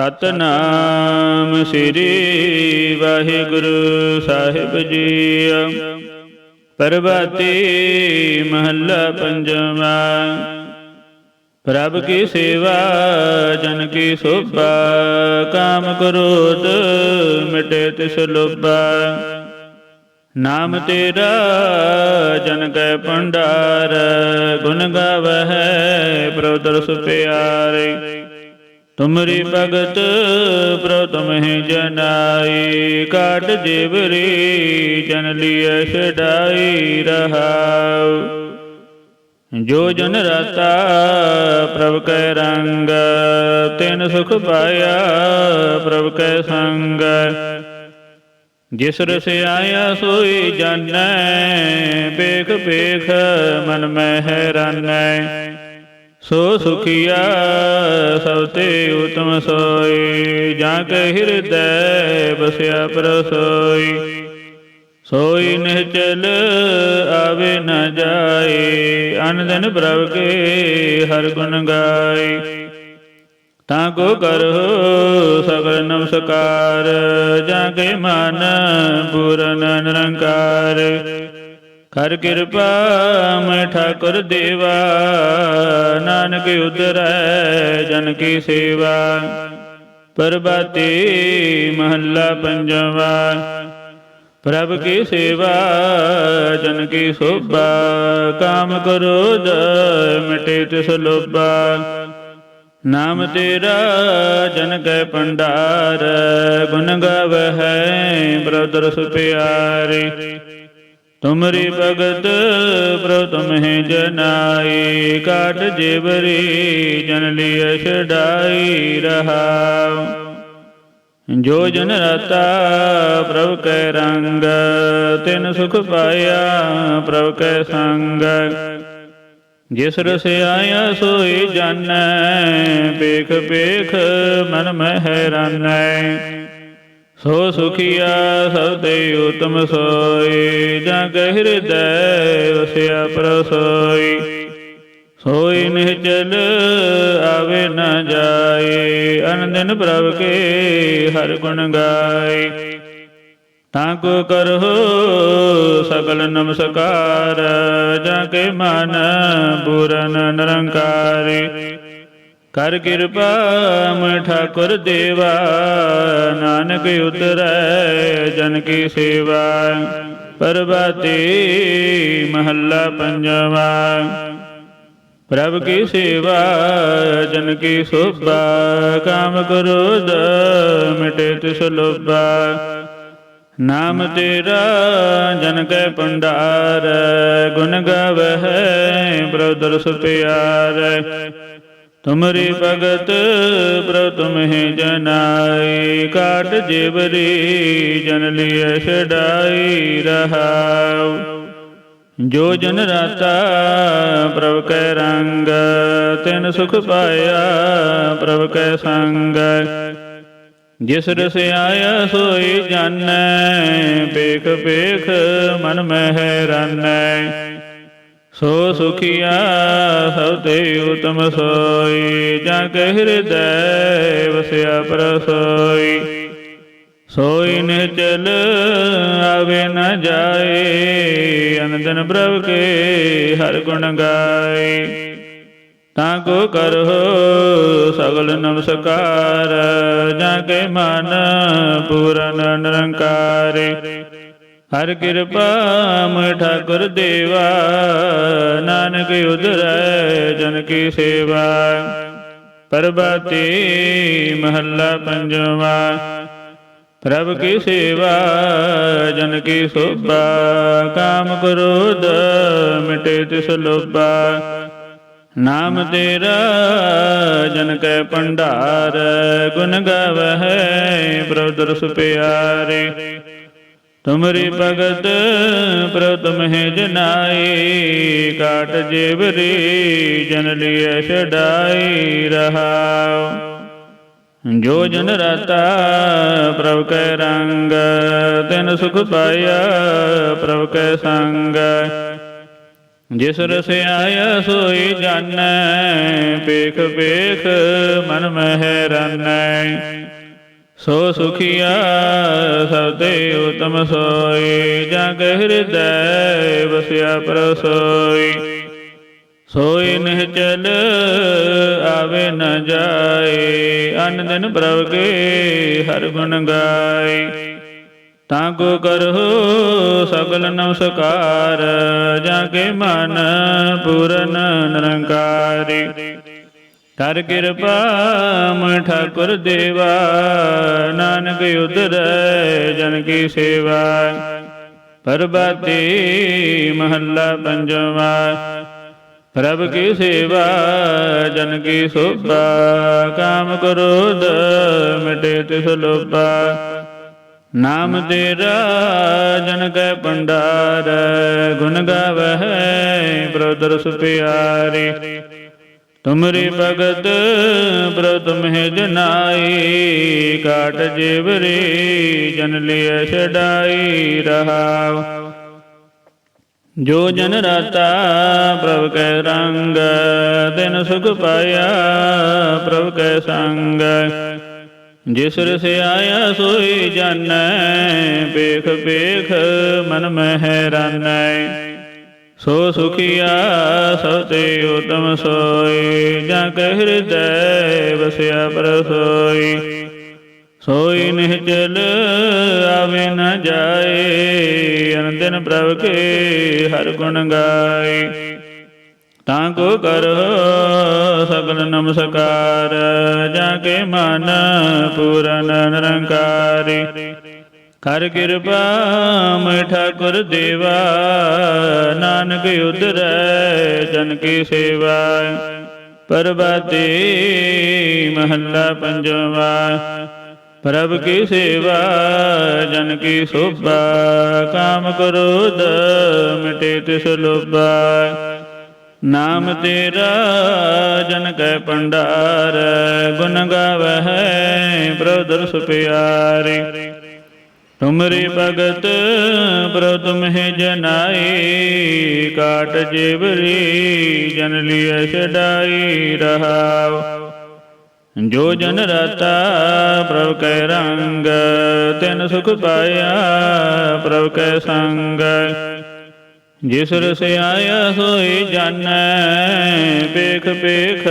ਸਤਨਾਮ ਸ੍ਰੀ ਵਾਹਿਗੁਰੂ ਸਾਹਿਬ ਜੀ। ਪਰਬਾਤੀ ਮਹੱਲਾ ਪੰਜਵਾ। ਪ੍ਰਭ ਕੀ ਸੇਵਾ, ਜਨ ਕੀ ਸੋਭਾ, ਕਾਮ ਕ੍ਰੋਧ ਮਿਟੇ ਤਿਸ ਲੋਭਾ। ਨਾਮ ਤੇਰਾ, ਜਨ ਕੈ ਭੰਡਾਰ, ਗੁਣ ਗਾਵਹਿ, ਪ੍ਰਭ ਦਰਸ ਪਿਆਰੇ। ਤੁਮਰੀ ਭਗਤ ਪ੍ਰਭ ਤੁਮਹਿ ਜਨਾਈ ਕਾਟ ਜੀਵਰੀ ਜਨ ਲਿਐ ਛਡਾਈ ਰਹਾਉ। ਜੋ ਜਨ ਰਾਤਾ ਪ੍ਰਭ ਕੈ ਰੰਗ ਤਿਨ ਸੁਖ ਪਾਇਆ ਪ੍ਰਭ ਕੈ ਸੰਗ। ਜਿਸ ਰਸ ਆਇਆ ਸੋਈ ਜਾਣੈ ਵੇਖ ਵੇਖ ਮਨ ਮੈਂ ਹੈਰਾਨੈ ਸੋ ਸੁਖੀਆ ਸਭ ਤੇ ਉਤਮ ਸੋਈ, ਜਾਂ ਕੇ ਹਿਰਦੈ ਬਸਿਆ ਪ੍ਰਸੋਈ। ਸੋਈ ਨਿਹਚਲ ਆਵੇ ਨ ਜਾਏ ਅਨ ਦਿਨ ਪ੍ਰਭ ਕੇ ਹਰ ਗੁਣ ਗਾਏ। ਤਾਂ ਕੋ ਕਰੋ ਸਗਲ ਨਮਸਕਾਰ, ਜਾਂ ਕੇ ਮਨ ਪੂਰਨ ਨਿਰੰਕਾਰ। ਕਰ ਕਿਰਪਾ ਮੈਂ ਠਾਕੁਰ ਦੇਵਾ, ਨਾਨਕ ਉਦਰੈ ਜਨ ਕੀ ਸੇਵਾ। ਪਰਬਾਤੀ ਮਹੱਲਾ ਪੰਜਵਾ, ਪ੍ਰਭ ਕੀ ਸੇਵਾ ਜਨ ਕੀ ਸੋਭਾ। ਕਾਮ ਕ੍ਰੋਧ ਮਿਟੇ ਤਿਸ ਲੋਭਾ। ਨਾਮ ਤੇਰਾ ਜਨ ਕੈ ਭੰਡਾਰ ਗੁਣ ਹੈ ਪ੍ਰਭ ਸੁ ਪਿਆਰੇ ਤੁਮਰੀ ਭਗਤ ਪ੍ਰਭ ਤੁਮਹਿ ਜਨਾਈ ਕਾਟ ਜੀਵਰੀ, ਜਨ ਲਿਐ ਛਡਾਈ ਰਹਾਉ। ਜੋ ਜਨ ਰਤਾ ਪ੍ਰਭ ਕੈ ਰੰਗ, ਤਿਨ ਸੁਖ ਪਾਇਆ ਪ੍ਰਭ ਕੈ ਸੰਗ। ਜਿਸ ਰਸ ਆਇਆ ਸੋਈ ਜਾਣੈ ਵੇਖ ਵੇਖ ਮਨ ਮੈਂ ਹੈਰਾਨੈ ਸੋ ਸੁਖੀਆ ਸਭ ਤੇ ਉਤਮ ਸੋਈ, ਜਾਂ ਕੈ ਹਿਰਦੈ ਵਸਿਆ ਪ੍ਰਸੋਈ। ਸੋਈ ਨਿਹਚਲ ਆਵੇ ਨਾ ਜਾਏ ਅਨ ਪ੍ਰਭ ਕੇ ਹਰ ਗੁਣ ਗਾਏ ਤਾਂ ਕੋ ਕਰਹੁ ਸਗਲ ਨਮਸਕਾਰ, ਜਾਂ ਕੇ ਮਨ ਪੂਰਨ ਨਿਰੰਕਾਰੀ। ਕਰ ਕਿਰਪਾ ਮੈਂ ਠਾਕੁਰ ਦੇਵਾ, ਨਾਨਕ ਉਤਰੈ ਜਨ ਕੀ ਸੇਵਾ। ਪਰਬਾਤੀ ਮਹੱਲਾ ਪੰਜਵਾ। ਪ੍ਰਭ ਕੀ ਸੇਵਾ, ਜਨ ਕੀ ਸੋਭਾ, ਕਾਮ ਕ੍ਰੋਧ ਮਿਟੇ ਤਿਸ ਲੋਭਾ। ਨਾਮ ਤੇਰਾ ਜਨ ਕੈ ਭੰਡਾਰ, ਗੁਣ ਗਾਵਹਿ ਪ੍ਰਭ ਦਰਸ ਪਿਆਰ। ਤੁਮਰੀ ਭਗਤ ਪ੍ਰਭ ਤੁਮਹਿ ਜਨਾਈ, ਕਾਟ ਜੀਵਰੀ, ਜਨ ਲਿਐ ਛਡਾਈ ਰਹਾਉ। ਜੋ ਜਨ ਰਾਤਾ ਪ੍ਰਭ ਕੈ ਰੰਗ, ਤਿਨ ਸੁਖ ਪਾਇਆ ਪ੍ਰਭ ਕੈ ਸੰਗ। ਜਿਸ ਰਸ ਆਇਆ ਸੋਈ ਜਾਣੈ ਪੇਖ ਪੇਖ ਮਨ ਮੈਂ ਹੈਰਾਨੈ ਸੋ ਸੁਖੀਆ ਸਭ ਤੇ ਉਤਮ ਸੋਈ, ਜਾਂ ਕੈ ਹਿਰਦੈ ਵਸਿਆ ਪ੍ਰਸੋਈ। ਸੋਈ ਨਿਚਲ ਆਵੇ ਨ ਜਾਏ, ਅਨੰਦਨ ਪ੍ਰਭ ਕੇ ਹਰ ਗੁਣ ਗਾਏ। ਤਾਂ ਕੋ ਕਰਹੁ ਸਗਲ ਨਮਸਕਾਰ, ਜਾਂ ਕੇ ਮਨ ਪੂਰਨ ਨਿਰੰਕਾਰੇ। ਹਰ ਕਿਰਪਾ ਮੈਂ ਠਾਕੁਰ ਦੇਵਾ, ਨਾਨਕ ਉਦਰੈ ਜਨ ਕੀ ਸੇਵਾ। ਪਰਬਾਤੀ ਮਹੱਲਾ ਪੰਜਵਾ, ਪ੍ਰਭ ਕੀ ਸੇਵਾ, ਜਨ ਕੀ ਸੋਭਾ। ਕਾਮ ਕ੍ਰੋਧ ਮਿਟੇ ਤਿਸ ਲੋਭਾ। ਨਾਮ ਤੇਰਾ ਜਨ ਕੈ ਭੰਡਾਰ, ਗੁਣ ਗਾਵਹਿ ਪ੍ਰਭ ਦਰਸ ਪਿਆਰੇ। ਤੁਮਰੀ ਭਗਤ ਪ੍ਰਭ ਤੁਮਹਿ ਜਨਾਈ, ਕਾਟ ਜੀਵਰੀ, ਜਨ ਲਿਐ ਛਡਾਈ ਰਹਾਉ। ਜੋ ਜਨ ਰਤਾ ਪ੍ਰਭ ਕੈ ਰੰਗ, ਤਿਨ ਸੁਖ ਪਾਇਆ ਪ੍ਰਭ ਕੈ ਸੰਗ। ਜਿਸ ਰਸ ਆਇਆ ਸੋਈ ਜਾਣੈ ਪੇਖ ਪੇਖ ਮਨ ਮਹਿ ਰਾਨੈ। ਸੋ ਸੁਖੀਆ ਸਬਦੇ ਉਤਮ ਸੋਈ, ਜਗ ਹਿਰਦੈ ਵਸਿਆ ਪ੍ਰਸੋਈ। ਸੋਈ ਨਿਹਚਲ ਆਵੇ ਨ ਜਾਏ ਅਨ ਦਿਨ ਪ੍ਰਭ ਕੇ ਹਰ ਗੁਣ ਗਾਏ। ਤਾਂ ਕੋ ਕਰਹੁ ਸਗਲ ਨਮਸਕਾਰ, ਜਾ ਕੇ ਮਨ ਪੂਰਨ ਨਿਰੰਕਾਰੀ। ਕਰ ਕਿਰਪਾ ਮੈ ਠਾਕੁਰ ਦੇਵਾ, ਨਾਨਕ ਉਦਰੈ ਜਨ ਕੀ ਸੇਵਾ। ਪਰਬਾਤੀ ਮਹੱਲਾ ਪੰਜਵਾ, ਪ੍ਰਭ ਕੀ ਸੇਵਾ, ਜਨ ਕੀ ਸੋਭਾ, ਕਾਮ ਕ੍ਰੋਧ ਮਿਟੇ ਤਿਸ ਲੋਭਾ। ਨਾਮ ਤੇਰਾ ਜਨ ਕੈ ਭੰਡਾਰ, ਗੁਣ ਗਾਵਹਿ ਪ੍ਰਦਰਸ ਪਿਆਰੇ। ਤੁਮਰੀ ਭਗਤ ਪ੍ਰਤਮ ਹੈ ਜਨਾਈ ਕਾਟ ਜੀਵਰੀ, ਜਨ ਲਿയ ਛਡਾਈ ਰਹਾਉ। ਜੋ ਜਨ ਰਾਤਾ ਪ੍ਰਭ ਕੈ ਰੰਗ ਦਿਨ ਸੁਖ ਪਾਇਆ ਪ੍ਰਭ ਕੈ ਸੰਗ। ਜਿਸ ਰਸ ਆਇਆ ਸੋਈ ਜਾਣੈ ਪੇਖ ਪੇਖ ਮਨ ਮਹਿ ਰਾਨੈ। ਸੋ ਸੁਖੀਆ ਸਤੇ ਉਤਮ ਸੋਈ, ਜਾਂ ਕੈ ਹਿਰਦੈ ਵਸਿਆ ਪ੍ਰਸੋਈ। ਸੋਈ ਨਿਹਚਲ ਆਵੇ ਨ ਜਾਏ, ਅਨੰਦਨ ਪ੍ਰਭ ਕੇ ਹਰ ਗੁਣ ਗਾਏ। ਤਾਂ ਕੋ ਕਰੋ ਸਗਲ ਨਮਸਕਾਰ, ਜਾ ਕੇ ਮਨ ਪੂਰਨ ਨਿਰੰਕਾਰੀ। ਕਰ ਕਿਰਪਾ ਮੈਂ ਠਾਕੁਰ ਦੇਵਾ, ਨਾਨਕ ਉਦਰੈ ਜਨ ਕੀ ਸੇਵਾ। ਪਰਬਾਤੀ ਮਹੱਲਾ ਪੰਜਵਾ, ਪ੍ਰਭ ਕੀ ਸੇਵਾ, ਜਨ ਕੀ ਸੋਭਾ। ਕਾਮ ਕ੍ਰੋਧ ਮਿਟੇ ਤਿਸ ਲੋਭਾ। ਨਾਮ ਤੇਰਾ, ਜਨ ਕੈ ਭੰਡਾਰ ਗੁਣ ਗਾਵਹਿ ਪ੍ਰਦਰਸ ਪਿਆਰੇ। ਤੁਮਰੇ ਭਗਤ ਪ੍ਰਤਮ ਹੈ ਜਨਾਈ, ਕਾਟ ਜੀਵਰੀ ਜਨ ਲਿയ ਛਡਾਈ ਰਹਾਉ। ਜੋ ਜਨ ਰਾਤਾ ਪ੍ਰਭ ਕੈ ਰੰਗ, ਤਿਨ ਸੁਖ ਪਾਇਆ ਪ੍ਰਭ ਕੈ ਸੰਗ। ਜਿਸ ਰਸ ਆਇਆ ਸੋਈ ਜਾਣੈ ਪੇਖ ਪੇਖ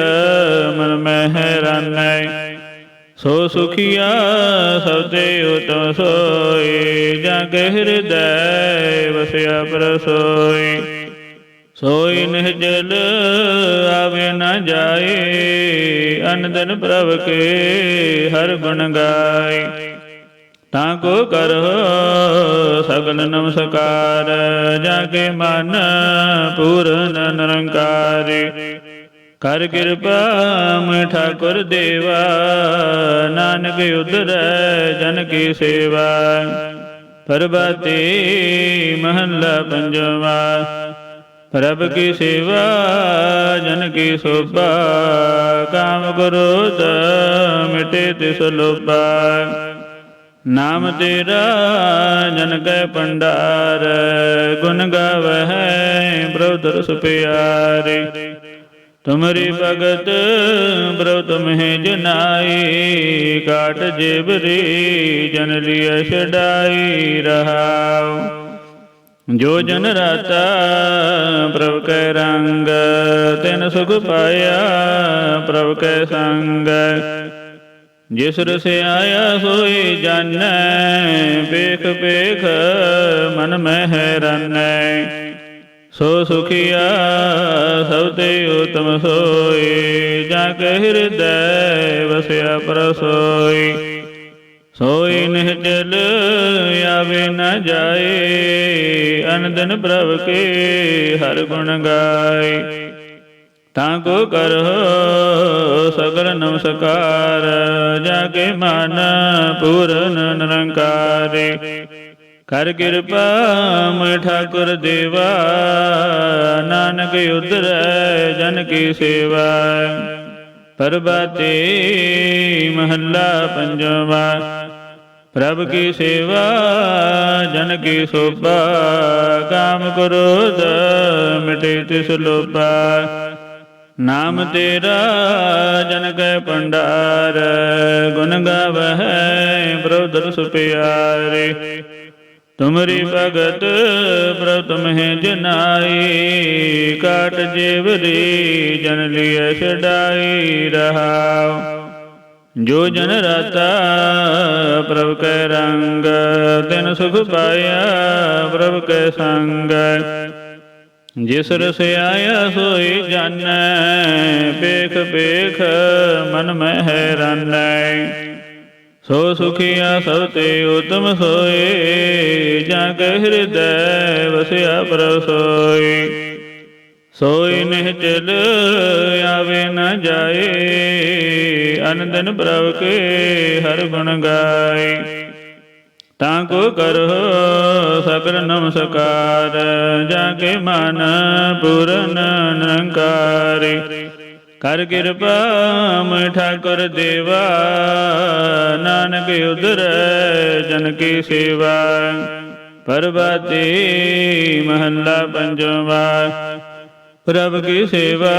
ਮਨ ਮਹਿ ਰਾਨੈ। ਸੋ ਸੁਖੀਆ ਸਭ ਤੇ ਉਤਮ ਸੋਈ, ਜਗ ਹਿਰਦੈ ਵਸਿਆ ਪ੍ਰਸੋਈ। ਸੋਈ ਨਿਹਜਲ ਆਵੇ ਨਾ ਜਾਏ ਅਨ ਦਿਨ ਪ੍ਰਭ ਕੇ ਹਰ ਗੁਣ ਗਾਏ। ਤਾਂ ਕੋ ਕਰੋ ਸਗਲ ਨਮਸਕਾਰ ਜਾ ਕੇ ਮਨ ਪੂਰਨ ਨਿਰੰਕਾਰੀ। ਕਰ ਕਿਰਪਾ ਮੈਂ ਠਾਕੁਰ ਦੇਵਾ, ਨਾਨਕ ਉਦਰੈ ਜਨ ਕੀ ਸੇਵਾ। ਪਰਬਾਤੀ ਮਹੱਲਾ ਪੰਜਵਾ, ਪ੍ਰਭ ਕੀ ਸੇਵਾ, ਜਨ ਕੀ ਸੋਭਾ। ਕਾਮ ਕ੍ਰੋਧ ਮਿਟੇ ਤਿਸ ਲੋਭਾ। ਨਾਮ ਤੇਰਾ ਜਨ ਕੈ ਭੰਡਾਰ ਗੁਣ ਗਾਵਹਿ ਪ੍ਰਭ ਦਰਸ ਪਿਆਰੇ। ਤੁਮਰੀ ਭਗਤ ਪ੍ਰਭ ਤੁਮਹਿ ਜਨਾਈ ਕਾਟ ਜੀਵਰੀ ਜਨ ਲਿയ ਛਡਾਈ ਰਹਾਉ। ਜੋ ਜਨ ਰਾਤਾ ਪ੍ਰਭ ਕੈ ਰੰਗ, ਤਿਨ ਸੁਖ ਪਾਇਆ ਪ੍ਰਭ ਕੈ ਸੰਗ। ਜਿਸ ਰਸ ਆਇਆ ਸੋਈ ਜਾਣੈ ਵੇਖ ਵੇਖ ਮਨ ਮਹਿ ਰਾਨੈ। ਸੋ ਸੁਖੀਆ, ਸਭ ਤੇ ਉਤਮ ਸੋਈ, ਜਾਂ ਕੈ ਹਿਰਦੈ ਵਸਿਆ ਪ੍ਰਸੋਈ। ਸੋਈ ਨਿਹਚਲ ਆਵੇ ਨ ਜਾਏ ਅਨ ਦਿਨ ਪ੍ਰਭ ਕੇ ਹਰ ਗੁਣ ਗਾਏ। ਤਾਂ ਕੋ ਕਰਹੁ ਸਗਲ ਨਮਸਕਾਰ, ਜਾ ਕੇ ਮਨ ਪੂਰਨ ਨਿਰੰਕਾਰੇ। ਕਰ ਕਿਰਪਾ ਮੈਂ ਠਾਕੁਰ ਦੇਵਾ, ਨਾਨਕ ਉਦਰੈ ਜਨ ਕੀ ਸੇਵਾ। ਪਰਬਾਤੀ ਮਹੱਲਾ ਪੰਜਵਾ, ਪ੍ਰਭ ਕੀ ਸੇਵਾ, ਜਨ ਕੀ ਸੋਭਾ, ਕਾਮ ਕ੍ਰੋਧ ਮਿਟੇ ਤਿਸ ਲੋਭਾ। ਨਾਮ ਤੇਰਾ, ਜਨ ਕੈ ਭੰਡਾਰ, ਗੁਣ ਗਾਵਹਿ, ਪ੍ਰਭ ਦਰਸ ਪਿਆਰੇ। ਤੁਮਰੀ ਭਗਤ ਪ੍ਰਭ ਤੁਮਹਿ ਜਨਾਈ ਕਾਟ ਜੀਵਰੀ ਜਨ ਲਿയ ਛਡਾਈ ਰਹਾਉ। ਜੋ ਜਨ ਰਾਤਾ ਪ੍ਰਭ ਕੈ ਰੰਗ ਦਿਨ ਸੁਖ ਪਾਇਆ ਪ੍ਰਭ ਕੈ ਸੰਗ। ਜਿਸ ਰਸ ਆਇਆ ਸੋਈ ਜਾਣੈ ਪੇਖ ਪੇਖ ਮਨ ਮਹਿ ਹੈਰਾਨੈ। ਸੋ ਸੁਖੀਆ ਸਭ ਤੇ ਉਤਮ ਸੋਏ, ਜਾਂ ਕੈ ਹਿਰਦੈ ਵਸਿਆ ਪ੍ਰਭ ਸੋਈ ਸੋਈ ਨਿਹ ਚਲ ਆਵੇ ਨਾ ਜਾਏ, ਅਨੰਦਨ ਦਿਨ ਪ੍ਰਭ ਕੇ ਹਰ ਗੁਣ ਗਾਏ। ਤਾਂ ਕੋ ਕਰੋ ਸਗਲ ਨਮਸਕਾਰ, ਜਾ ਕੇ ਮਨ ਪੂਰਨ ਨਿਰੰਕਾਰੀ ਕਰ ਕਿਰਪਾ ਮੈਂ ਠਾਕੁਰ ਦੇਵਾ, ਨਾਨਕ ਉਦਰ ਜਨ ਕੀ ਸੇਵਾ। ਪਰਬਾਤੀ ਮਹੱਲਾ ਪੰਜਵਾ, ਪ੍ਰਭ ਕੀ ਸੇਵਾ,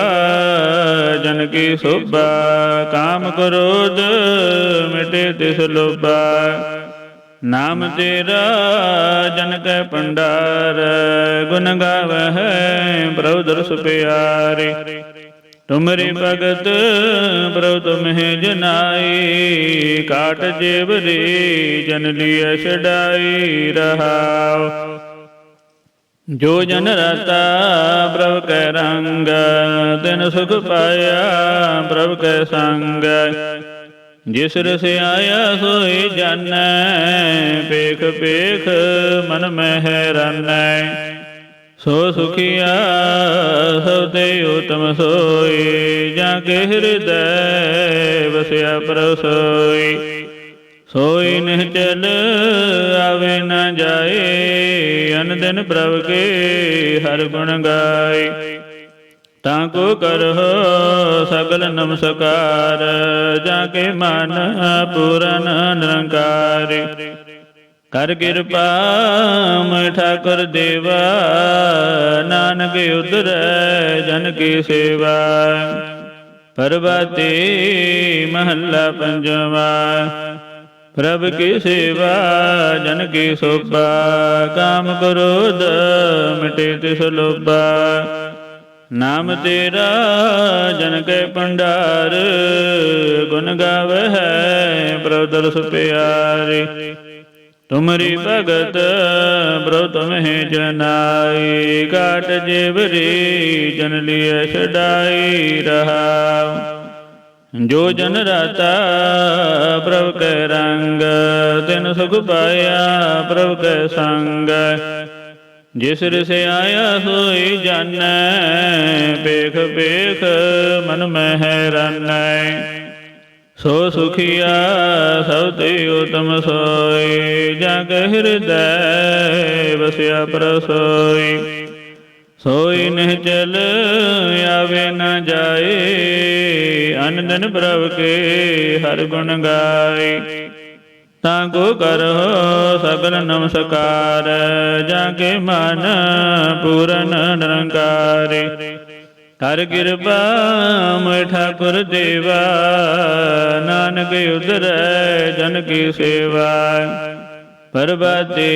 ਜਨ ਕੀ ਸੋਭਾ। ਕਾਮ ਕ੍ਰੋਧ ਮਿਟੇ ਤਿਸ ਲੋਭਾ। ਨਾਮ ਤੇਰਾ ਜਨ ਕੈ ਭੰਡਾਰ, ਗੁਣ ਗਾਵਹਿ ਪ੍ਰਭ ਦਰਸ ਪਿਆਰੇ। ਤੁਮਰੀ ਭਗਤ ਪ੍ਰਭ ਤੁਮਹਿ ਜਨਾਈ ਕਾਟ ਜੀਵਰੀ ਜਨ ਲਿയ ਛਡਾਈ ਰਹਾਉ। ਜੋ ਜਨ ਰਤਾ ਪ੍ਰਭ ਕੈ ਰੰਗ ਤਿਨ ਸੁਖ ਪਾਇਆ ਪ੍ਰਭ ਕੈ ਸੰਗ। ਜਿਸ ਰਸ ਆਇਆ ਸੋਈ ਜਾਣੈ ਪੇਖ ਪੇਖ ਮਨ ਮਹਿ ਹੈਰਾਨੈ। ਸੋ ਸੁਖੀਆ ਸਭ ਤੇ ਉਤਮ ਸੋਈ, ਜਾਂ ਕੇ ਹਿਰਦੈ ਵਸਿਆ ਪ੍ਰਭ ਸੋਈ ਸੋਈ ਨਿਹ ਚਲ, ਆਵੇ ਨਾ ਜਾਏ ਅਨ ਦਿਨ ਪ੍ਰਭ ਕੇ ਹਰ ਗੁਣ ਗਾਏ। ਤਾਂ ਕੋ ਕਰਹੁ ਸਗਲ ਨਮਸਕਾਰ, ਜਾਂ ਕੇ ਮਨ ਪੂਰਨ ਨਿਰੰਕਾਰ। ਕਰ ਕਿਰਪਾ ਮੈਂ ਠਾਕੁਰ ਦੇਵਾ, ਨਾਨਕ ਉਦਰੈ ਜਨ ਕੀ ਸੇਵਾ। ਪਰਬਾਤੀ ਮਹੱਲਾ ਪੰਜਵਾ, ਪ੍ਰਭ ਕੀ ਸੇਵਾ, ਜਨ ਕੀ ਸੋਭਾ। ਕਾਮ ਕ੍ਰੋਧ ਮਿਟੇ ਤਿਸ ਲੋਭਾ। ਨਾਮ ਤੇਰਾ ਜਨ ਕੈ ਭੰਡਾਰ, ਗੁਣ ਗਾਵਹਿ ਪ੍ਰਭ ਦਰਸ ਪਿਆਰੇ। ਤੁਮਰੀ ਭਗਤ ਪ੍ਰਭ ਤੁਮਹਿ ਜਨਾਈ ਕਾਟ ਜੀਵਰੀ ਜਨ ਲਿയ ਛਡਾਈ ਰਹਾ ਜੋ ਜਨ ਰਾਤਾ ਪ੍ਰਭ ਕੈ ਰੰਗ, ਤਿਨ ਸੁਖ ਪਾਇਆ ਪ੍ਰਭ ਕੈ ਸੰਗ। ਜਿਸ ਰਿਸ ਆਇਆ ਹੋਈ ਜਾਣੈ ਪੇਖ ਪੇਖ ਮਨ ਮਹਿ ਹੈਰਾਨੈ ਸੋ ਸੁਖੀਆ ਸਭ ਤੇ ਉਤਮ ਸੋਈ, ਜਗ ਕੈ ਹਿਰਦੈ ਵਸਿਆ ਪ੍ਰਸੋਈ। ਸੋਈ ਨਹਿ ਚਲ ਆਵੇ ਨ ਜਾਏ ਅਨ ਦਿਨ ਪ੍ਰਭ ਕੇ ਹਰ ਗੁਣ ਗਾਏ। ਤਾਂ ਕੋ ਕਰੋ ਸਗਲ ਨਮਸਕਾਰ, ਜਾਂ ਕੇ ਮਨ ਪੂਰਨ ਨਿਰੰਕਾਰੇ। ਕਰ ਕਿਰਪਾ ਮੋਇ ਠਾਕੁਰ ਦੇਵਾ, ਨਾਨਕ ਉਦਰੈ ਜਨ ਕੀ ਸੇਵਾ। ਪਰਬਾਤੀ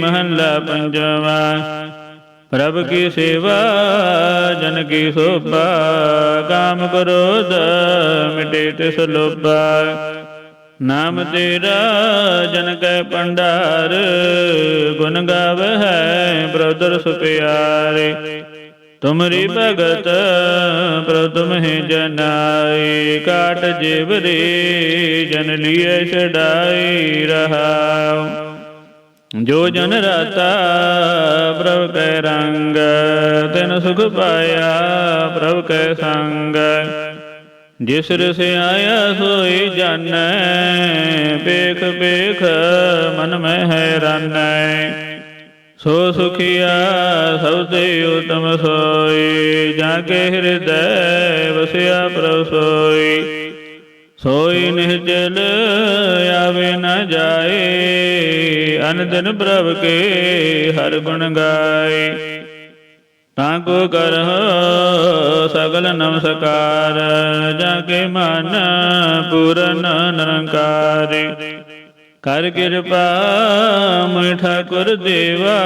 ਮਹੱਲਾ ਪੰਜਵਾ, ਪ੍ਰਭ ਕੀ ਸੇਵਾ ਜਨ ਕੀ ਸੋਭਾ, ਕਾਮ ਕ੍ਰੋਧ ਮਿਟੇ ਤਿਸ ਲੋਭਾ। ਨਾਮ ਤੇਰਾ ਜਨ ਕੈ ਭੰਡਾਰ ਗੁਣ ਗਾਵਹਿ ਪ੍ਰਭ ਦਰਸ ਪਿਆਰੇ ਤੁਮਰੀ ਭਗਤ ਪ੍ਰਭ ਤੁਮਹਿ ਜਨਾਈ। ਕਾਟ ਜੀਵਰੀ ਜਨ ਲਿਏ ਛਡਾਈ ਰਹਾਉ। ਜੋ ਜਨ ਰਾਤਾ ਪ੍ਰਭ ਕੈ ਰੰਗ। ਤਿਨ ਸੁਖ ਪਾਇਆ ਪ੍ਰਭ ਕੈ ਸੰਗ। ਜਿਸ ਰਸ ਆਇਆ ਸੋਈ ਜਾਣੈ ਪੇਖ ਪੇਖ ਮਨ ਮਹਿ ਹੈਰਾਨੈ ਸੋ ਸੁਖੀਆ ਸਭ ਤੇ ਉਤਮ ਸੋਈ, ਜਾਂ ਕੇ ਹਿਰਦੈ ਵਸਿਆ ਪ੍ਰਭ ਸੋਈ। ਸੋਈ ਨਿਹਚਲ ਆਵੇ ਨ ਜਾਏ ਅਨ ਪ੍ਰਭ ਕੇ ਹਰ ਗੁਣ ਗਾਏ। ਤਾਂ ਕੋ ਕਰਹੁ ਸਗਲ ਨਮਸਕਾਰ, ਜਾ ਕੇ ਮਨ ਪੂਰਨ ਨਿਰੰਕਾਰੀ। ਕਰ ਕਿਰਪਾ ਮੋਇ ਠਾਕੁਰ ਦੇਵਾ,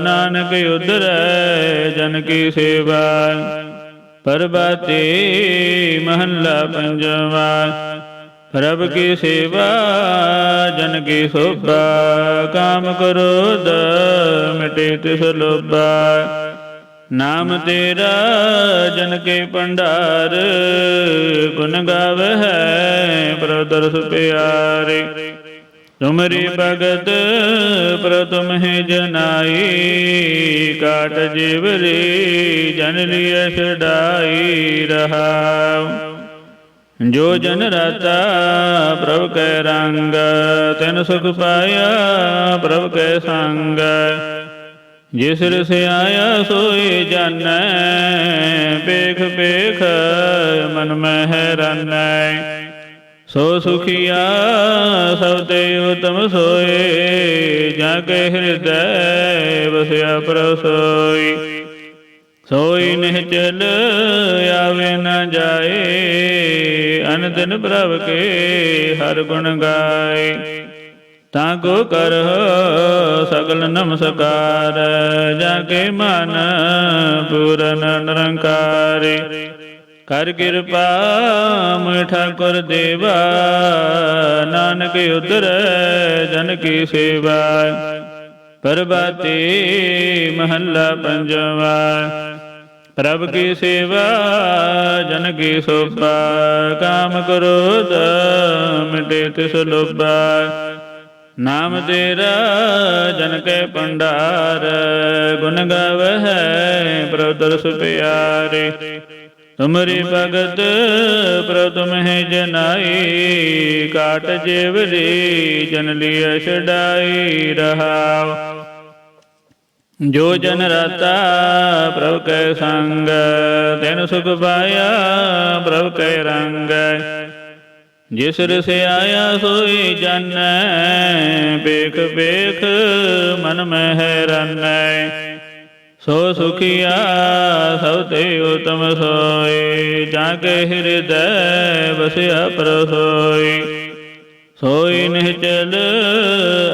ਨਾਨਕ ਉਧਰੈ ਜਨ ਕੀ ਸੇਵਾ। ਪਰਬਾਤੇ ਮਹੱਲਾ ਪੰਜਵਾ, ਪ੍ਰਭ ਕੀ ਸੇਵਾ, ਜਨ ਕੀ ਸੋਭਾ, ਕਾਮ ਕ੍ਰੋਧ ਮਿਟੇ ਤਿਸ ਲੋਭਾ। ਨਾਮ ਤੇਰਾ ਜਨ ਕੇ ਭੰਡਾਰ, ਗੁਣ ਗਾਵਹਿ ਪ੍ਰਦਰਸ ਪਿਆਰੇ। ਤੁਮਰੀ ਭਗਤ ਪ੍ਰਤਮ ਹੈ ਜਨਾਈ ਕਾਟ ਜੀਵਰੀ ਜਨ ਲਿയ ਛਡਾਈ ਰਹਾਉ। ਜੋ ਜਨ ਰਾਤਾ ਪ੍ਰਭ ਕੈ ਰੰਗ ਤੈਨ ਸੁਖ ਪਾਇਆ ਪ੍ਰਭ ਕੈ ਸੰਗ। ਜਿਸ ਰਿਸ ਆਇਆ ਸੋਈ ਜਾਣੈ ਪੇਖ ਪੇਖ ਮਨ ਮਹਿ ਹੈਰਾਨੈ ਸੋ ਸੁਖੀਆ, ਸਭ ਤੇ ਉਤਮ ਸੋਏ ਜਾ ਕੇ ਹਿਰਦੈ ਵਸਿਆ ਪ੍ਰਸੋਈ। ਸੋਈ ਨਿਹਚਲ ਆਵੇ ਨਾ ਜਾਏ ਅਨ ਪ੍ਰਭ ਕੇ ਹਰ ਗੁਣ ਗਾਏ। ਤਾਂ ਕੋ ਕਰ ਸਗਲ ਨਮਸਕਾਰ, ਜਾ ਕੇ ਮਨ ਪੂਰਨ ਨਿਰੰਕਾਰੇ। ਕਰ ਕਿਰਪਾ ਮੋਇ ਠਾਕੁਰ ਦੇਵਾ, ਨਾਨਕ ਉਧਰੈ ਜਨ ਕੀ ਸੇਵਾ। ਪਰਬਾਤੇ ਮਹੱਲਾ ਪੰਜਵਾ, ਪ੍ਰਭ ਕੀ ਸੇਵਾ, ਜਨ ਕੀ ਸੋਭਾ। ਕਾਮ ਕ੍ਰੋਧ ਮਿਟੇ ਤਿਸ ਲੋਭਾ। ਨਾਮ ਤੇਰਾ ਜਨ ਕੈ ਭੰਡਾਰ ਗੁਣ ਗਾਵਹਿ ਪ੍ਰਦਰਸ ਪਿਆਰੇ। ਤੁਮਰੀ ਭਗਤ ਪ੍ਰਤਮ ਹੈ ਜਨਾਈ ਕਾਟ ਜੀਵਰੀ ਜਨ ਲਿയ ਛਡਾਈ ਰਹਾਉ ਜੋ ਜਨ ਰਾਤਾ ਪ੍ਰਭ ਕੈ ਸੰਗ ਤੈਨ ਸੁਖ ਪਾਇਆ ਪ੍ਰਭ ਕੈ ਰੰਗ। ਜਿਸ ਰਿਸ ਆਇਆ ਸੋਈ ਜਾਣੈ ਪੇਖ ਪੇਖ ਮਨ ਮਹਿ ਹੈਰਾਨੈ ਸੋ ਸੁਖੀਆ, ਸਭ ਤੇ ਉਤਮ ਸੋਏ ਜਾ ਕੇ ਹਿਰਦੈ ਵਸਿਆ ਪ੍ਰਸੋਈ। ਸੋਈ ਨਿਹਚਲ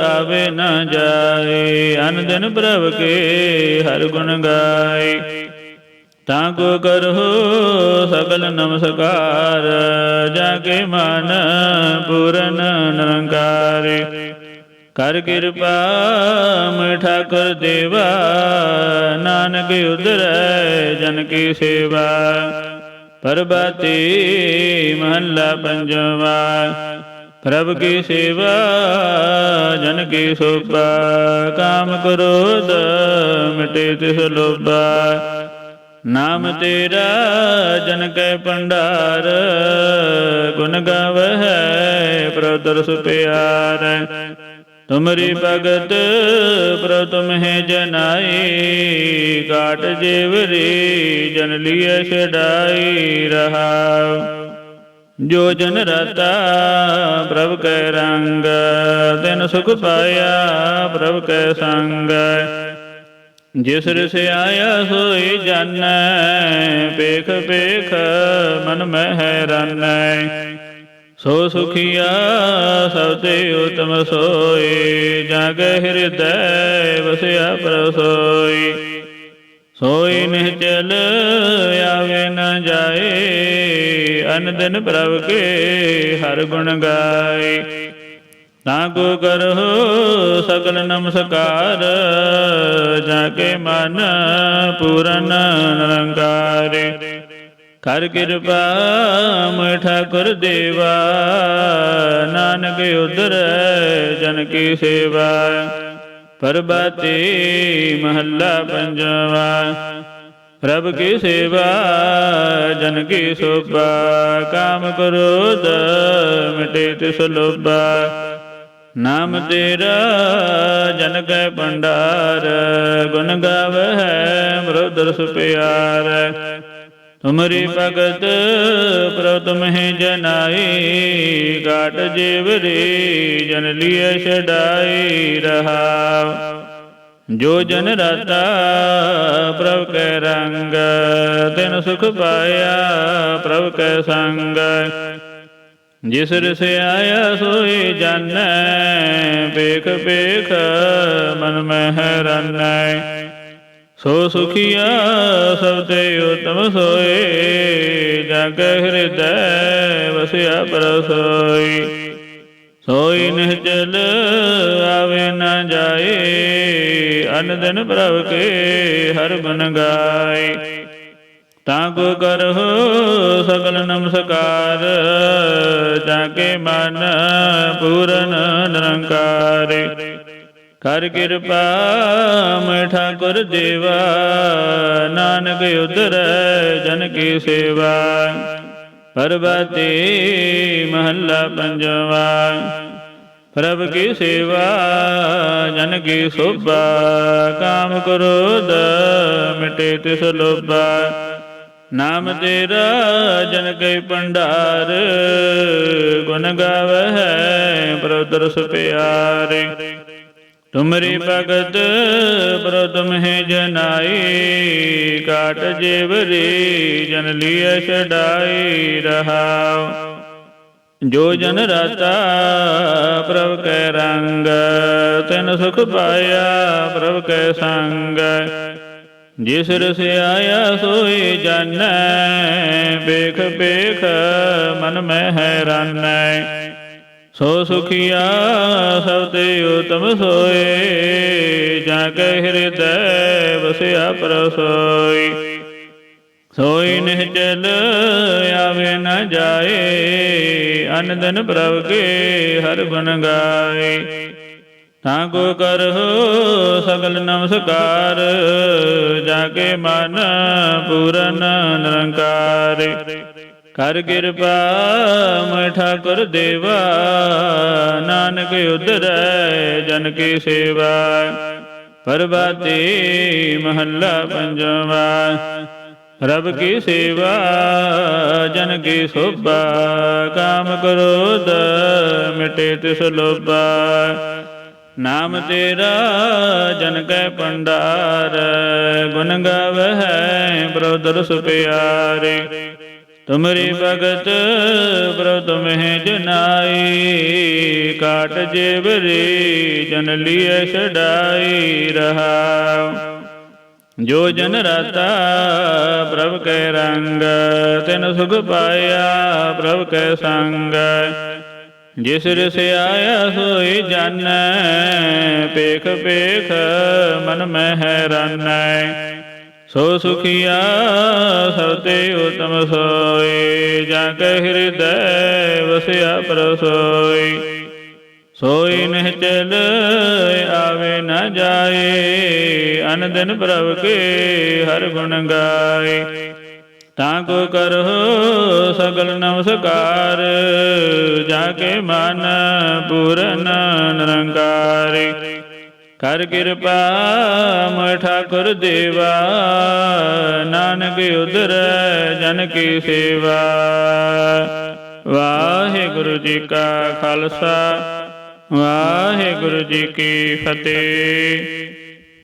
ਆਵੇ ਨਾ ਜਾਏ ਅਨ ਦਿਨ ਪ੍ਰਭ ਕੇ ਹਰ ਗੁਣ ਗਾਏ। ਤਾਂ ਕੋ ਕਰਹੁ ਸਗਲ ਨਮਸਕਾਰ, ਜਾ ਕੇ ਮਨ ਪੂਰਨ ਨਿਰੰਕਾਰੇ। ਕਰ ਕਿਰਪਾ ਮੋਇ ਠਾਕੁਰ ਦੇਵਾ, ਨਾਨਕ ਉਧਰੈ ਜਨ ਕੀ ਸੇਵਾ। ਪਰਬਾਤੀ ਮਹੱਲਾ ਪੰਜਵਾ, ਪ੍ਰਭ ਕੀ ਸੇਵਾ, ਜਨ ਕੀ ਸੋਭਾ। ਕਾਮ ਕ੍ਰੋਧ ਮਿਟੇ ਤਿਸ ਲੋਭਾ। ਨਾਮ ਤੇਰਾ ਜਨ ਕੈ ਭੰਡਾਰ, ਗੁਣ ਗਾਵਹਿ ਪ੍ਰਦਰਸ ਪਿਆਰ। ਤੁਮਰੀ ਭਗਤ ਪ੍ਰਤਮ ਹੈ ਜਨਾਈ, ਘਾਟ ਜੀਵਰੀ ਜਨ ਲਿയ ਛਡਾਈ ਰਹਾਉ। ਜੋ ਜਨ ਰਤਾ ਪ੍ਰਭ ਕੈ ਰੰਗ ਦਿਨ ਸੁਖ ਪਾਇਆ ਪ੍ਰਭ ਕੈ ਸੰਗ। ਜਿਸ ਰਿਸ ਆਇਆ ਸੋਈ ਜਨ ਪੇਖ ਪੇਖ ਮਨ ਮਹਿ ਹੈਰਾਨੈ ਸੋ ਸੁਖੀਆ ਸਭ ਤੇ ਉਤਮ ਸੋਈ, ਜਗ ਹਿਰਦੈ ਵਸਿਆ ਪ੍ਰਸੋਈ। ਸੋਈ ਨਿਹਚਲ ਆਵੇ ਨ ਜਾਏ ਅਨ ਦਿਨ ਪ੍ਰਭ ਕੇ ਹਰ ਗੁਣ ਗਾਏ। ਤਾਂ ਕੋ ਕਰਹੁ ਸਗਲ ਨਮਸਕਾਰ, ਜਾ ਕੇ ਮਨ ਪੂਰਨ ਨਿਰੰਕਾਰੇ। ਕਰ ਕਿਰਪਾ ਮੋਇ ਠਾਕੁਰ ਦੇਵਾ, ਨਾਨਕ ਉਧਰੈ ਜਨ ਕੀ ਸੇਵਾ। ਪਰਬਾਤੀ ਮਹੱਲਾ ਪੰਜਵਾ, ਪ੍ਰਭ ਕੀ ਸੇਵਾ, ਜਨ ਕੀ ਸੋਭਾ, ਕਾਮ ਕ੍ਰੋਧ ਮਿਟੇ ਤਿਸ ਲੋਭਾ। ਨਾਮ ਤੇਰਾ ਜਨ ਕੈ ਭੰਡਾਰ, ਗੁਣ ਗਾਵਹਿ ਮਰੋ ਦਰਸ ਪਿਆਰ। ਤੁਮਰੀ ਭਗਤ ਪ੍ਰਤਮਹਿ ਜਨਾਈ ਗਾਟ ਜੀਵਰੀ ਜਨ ਲਿਏ ਛਡਾਈ ਰਹਾਉ। ਜੋ ਜਨ ਰਾਤਾ ਪ੍ਰਭ ਕੈ ਰੰਗ, ਤਿਨ ਸੁਖ ਪਾਇਆ ਪ੍ਰਭ ਕੈ ਸੰਗ। ਜਿਸ ਰਿਸ ਆਇਆ ਸੋਈ ਜਾਣੈ ਪੇਖ ਵੇਖ ਮਨ ਮਹਿ ਹੈਰਾਨੈ ਸੋ ਸੁਖੀਆ ਸਭ ਤੇ ਉਤਮ ਸੋਏ, ਜਗ ਹਿਰਦੈ ਵਸਿਆ ਪਰਸੋਈ। ਸੋਈ ਨਿਹਚਲ ਆਵੇ ਨਾ ਜਾਏ, ਅਨ ਦਿਨ ਪ੍ਰਭ ਕੇ ਹਰ ਗੁਣ ਗਾਏ। ਤਾਂ ਕੋ ਕਰਹੁ ਸਗਲ ਨਮਸਕਾਰ ਜਾ ਕੇ ਮਨ ਪੂਰਨ ਨਿਰੰਕਾਰ। ਕਰ ਕਿਰਪਾ, ਮੈਂ ਠਾਕੁਰ ਦੇਵਾ। ਨਾਨਕ ਉਧਰੈ ਜਨ ਕੀ ਸੇਵਾ। ਪਰਬਤੀ ਮਹੱਲਾ ਪੰਜਵਾ। ਪ੍ਰਭ ਕੀ ਸੇਵਾ, ਜਨ ਕੀ ਸੋਭਾ। ਕਾਮ ਕ੍ਰੋਧ ਮਿਟੇ ਤਿਸ ਲੋਭਾ। ਨਾਮ ਤੇਰਾ ਜਨ ਕੈ ਭੰਡਾਰ। ਗੁਣ ਗਾਵਹਿ, ਪ੍ਰਭ ਦਰਸ ਪਿਆਰੇ। ਤੁਮਰੀ ਭਗਤ ਪ੍ਰਭ ਤੁਮਹਿ ਜਨਾਈ ਕਾਟ ਜੀਵਰੀ ਜਨ ਲਿਏ ਛਡਾਈ ਰਹਾਉ। ਜੋ ਜਨ ਰਾਤਾ ਪ੍ਰਭ ਕੈ ਰੰਗ ਤਿਨ ਸੁਖ ਪਾਇਆ ਪ੍ਰਭ ਕੈ ਸੰਗ। ਜਿਸ ਰਸ ਆਇਆ ਸੋਈ ਜਾਣੈ ਵੇਖ ਵੇਖ ਮਨ ਮੈਂ ਹੈਰਾਨੈ। ਸੋ ਸੁਖੀਆ ਸਭ ਤੇ ਉਤਮ ਸੋਏ ਜਾ ਕੇ ਹਿਰਦੈ ਵਸਿਆ ਪ੍ਰਸੋਈ। ਸੋਈ ਨਿਹਚਲ ਆਵੇ ਨ ਜਾਏ ਅਨ ਪ੍ਰਭ ਕੇ ਹਰ ਗੁਣ ਗਾਏ। ਤਾਂ ਕੋ ਕਰਹੁ ਸਗਲ ਨਮਸਕਾਰ, ਜਾ ਕੇ ਮਨ ਪੂਰਨ ਨਿਰੰਕਾਰ। ਕਰ ਕਿਰਪਾ, ਮੈਂ ਠਾਕੁਰ ਦੇਵਾ। ਨਾਨਕ ਉਧਰੈ, ਜਨ ਕੀ ਸੇਵਾ। ਪਰਬਾਤੀ ਮਹੱਲਾ ਪੰਜਵਾ। ਰਬ ਕੀ ਸੇਵਾ, ਜਨ ਕੀ ਸੋਭਾ। ਕਾਮ ਕ੍ਰੋਧ ਮਿਟੇ ਤਿਸ ਲੋਭਾ। ਨਾਮ ਤੇਰਾ, ਜਨ ਕੈ ਭੰਡਾਰ ਗੁਣ ਗਾਵਹਿ ਪ੍ਰਭ ਦਰਸ ਪਿਆਰੇ ਤੁਮਰੀ ਭਗਤ ਪ੍ਰਭ ਤੁਮਹਿ ਜਨਾਈ, ਕਾਟ ਜੀਵਰੀ ਜਨ ਲਿਏ ਛਡਾਈ ਰਹਾਉ। ਜੋ ਜਨ ਰਾਤਾ ਪ੍ਰਭ ਕੈ ਰੰਗ, ਤਿਨ ਸੁਖ ਪਾਇਆ ਪ੍ਰਭ ਕੈ ਸੰਗ। ਜਿਸ ਰਿਸ ਆਇਆ ਸੋਈ ਜਾਣੈ ਪੇਖ ਪੇਖ ਮਨ ਮੈਂ ਹੈਰਾਨੈ ਸੋ ਸੁਖੀਆ ਸਭ ਤੇ ਉਤਮ ਸੋਈ, ਜਾ ਕੇ ਹਿਰਦੈ ਵਸਿਆ ਪ੍ਰਸੋਈ। ਸੋਈ ਨਹਿ ਚਲ ਆਵੇ ਨਾ ਜਾਏ ਅਨ ਪ੍ਰਭ ਕੇ ਹਰ ਗੁਣ ਗਾਏ। ਤਾਂ ਕੋ ਕਰਹੁ ਸਗਲ ਨਮਸਕਾਰ, ਜਾ ਕੇ ਮਨ ਪੂਰਨ ਨਿਰੰਕਾਰ। ਕਰ ਕਿਰਪਾ ਮੈਂ ਠਾਕੁਰ ਦੇਵਾ, ਨਾਨਕ ਉਧਰੈ ਜਨ ਕੀ ਸੇਵਾ। ਵਾਹਿਗੁਰੂ ਜੀ ਕਾ ਖਾਲਸਾ, ਵਾਹਿਗੁਰੂ ਜੀ ਕੀ ਫਤਿਹ।